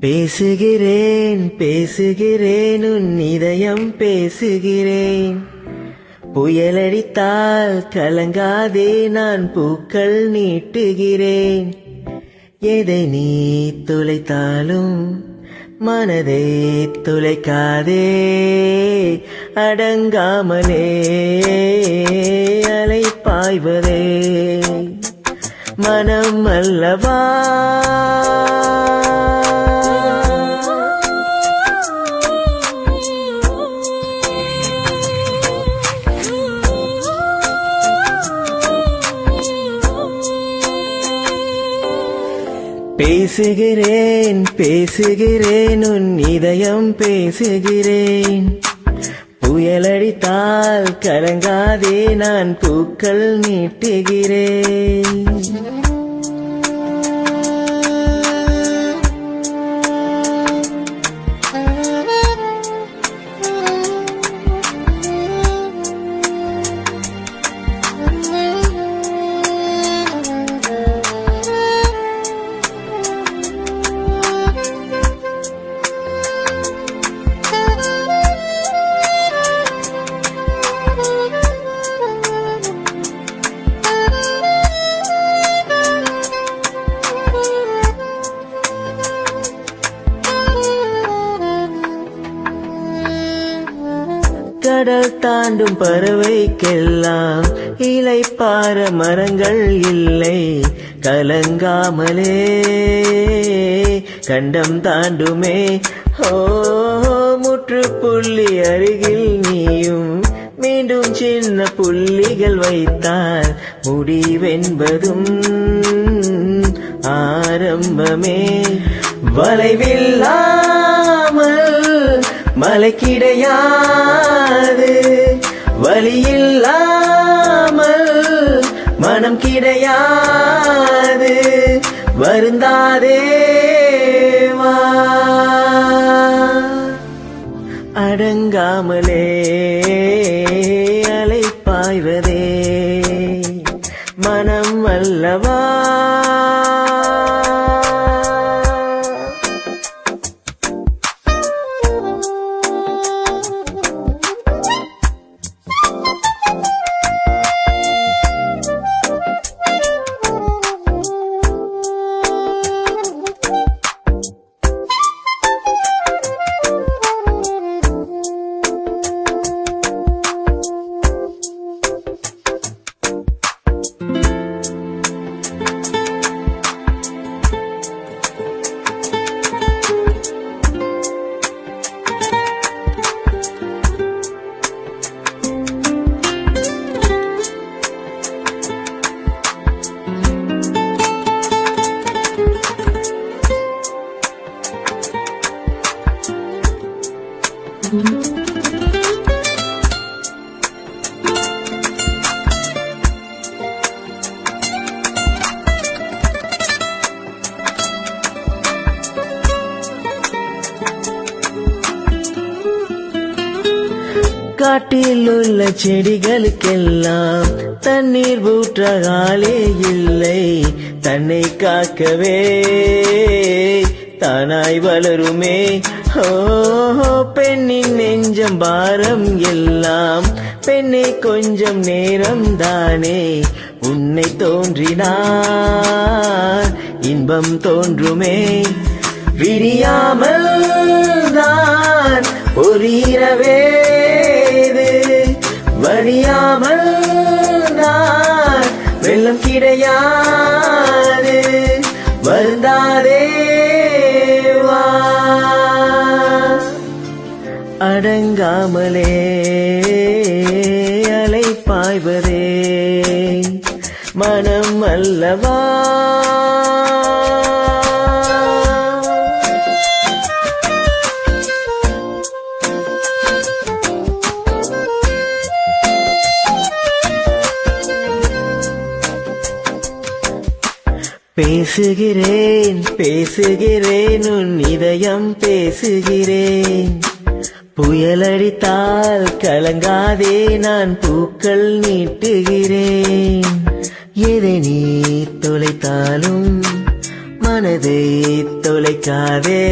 பேசுகிறேன் பேசுகிறேன் உன் இதயம் பேசுகிறேன். புயலடித்தால் கலங்காதே நான் பூக்கள் நீட்டுகிறேன். எதை நீ துளைத்தாலும் மனதை துளைக்காதே அடங்காமலே அலை பாய்வதே. மனம் அல்லவா பேசுகிறேன் பேசுகிறேன் உன் இதயம் பேசுகிறேன். புயலடித்தால் கலங்காதே நான் பூக்கள் நீட்டுகிறேன். கடல் தாண்டும் பறவைக்கெல்லாம் இலை பார மரங்கள் இல்லை. கலங்காமலே கண்டம் தாண்டுமே. ஓ முற்றுப்புள்ளி அருகில் நீயும் மீண்டும் சின்ன புள்ளிகள் வைத்தால் முடிவென்பதும் ஆரம்பமே. வளைவில்லாமல் மலை கிடையாது வழியில்லாமல் மனம் கிடையாது. வருந்தாதேவா அடங்காமலே காட்டில் உள்ள செடிகளுக்கெல்லாம் தண்ணீர் ஊற்ற ஆளே இல்லை. தன்னை காக்கவே தானாய் வளருமே. ஓ பெண்ணின் நெஞ்சம் பாரம் எல்லாம் பெண்ணே கொஞ்சம் நேரம் தானே உன்னை தோன்றினார் இன்பம் தோன்றுமே. விரியாமல் தான் ஒரு இரவே வழியாமல் நான் வெள்ளம் கிடையாது. வருந்தாதே அடங்காமலே அலை பாய்வதே. மனம் அல்லவா பேசுகிறேன் பேசுகிறேன் உன் இதயம் பேசுகிறேன். புயலடித்தால் கலங்காதே நான் பூக்கள் நீட்டுகிறேன். எதை நீ தொலைத்தாலும் மனதை தொலைக்காதே.